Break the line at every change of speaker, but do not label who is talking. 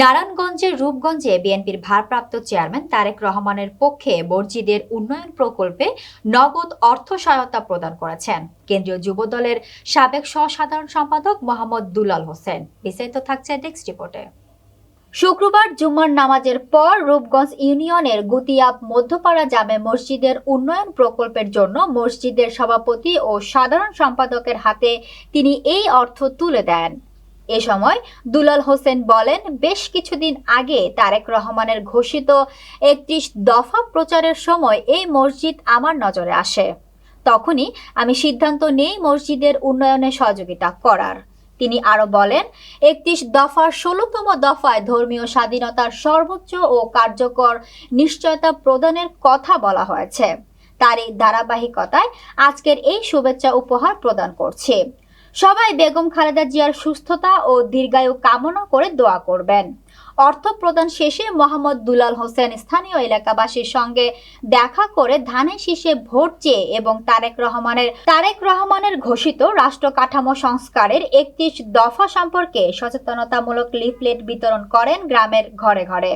নারায়ণগঞ্জের রূপগঞ্জে বিএনপির ভারপ্রাপ্ত চেয়ারম্যান তারেক রহমানের পক্ষে মসজিদের উন্নয়ন প্রকল্পে নগদ অর্থ সহায়তা প্রদান করেছেন। কেন্দ্রীয় যুব দলের সাবেক সহসাধারণ সম্পাদক মোহাম্মদ দুলাল হোসেন। বিস্তারিত থাকছে ডেস্ক রিপোর্টে। শুক্রবার জুম্মার নামাজের পর রূপগঞ্জ ইউনিয়নের গুতিয়াব মধ্যপাড়া জামে মসজিদের উন্নয়ন প্রকল্পের জন্য মসজিদের সভাপতি ও সাধারণ সম্পাদকের হাতে তিনি এই অর্থ তুলে দেন। এ সময় দুলাল হোসেন বলেন, বেশ কিছুদিন আগে তারেক রহমানের ঘোষিত একত্রিশ দফা প্রচারের সময় এই মসজিদ আমার নজরে আসে। তখনই আমি সিদ্ধান্ত নেই মসজিদের উন্নয়নে সহযোগিতা করার। তিনি আরও বলেন, একত্রিশ দফার ষোলোতম দফায় ধর্মীয় স্বাধীনতার সর্বোচ্চ ও কার্যকর নিশ্চয়তা প্রদানের কথা বলা হয়েছে। তার এই ধারাবাহিকতায় আজকের এই শুভেচ্ছা উপহার প্রদান করছি। সবাই বেগম খালেদা জিয়ার সুস্থতা ও দীর্ঘায়ু কামনা করে দোয়া করবেন। অর্থ প্রদান শেষে মোহাম্মদ দুলাল হোসেন স্থানীয় এলাকাবাসীর সঙ্গে দেখা করে ধানের শীষে ভোট চেয়ে এবং তারেক রহমানের তারেক রহমানের ঘোষিত রাষ্ট্র কাঠামো সংস্কারের একত্রিশ দফা সম্পর্কে সচেতনতামূলক লিফলেট বিতরণ করেন গ্রামের ঘরে ঘরে।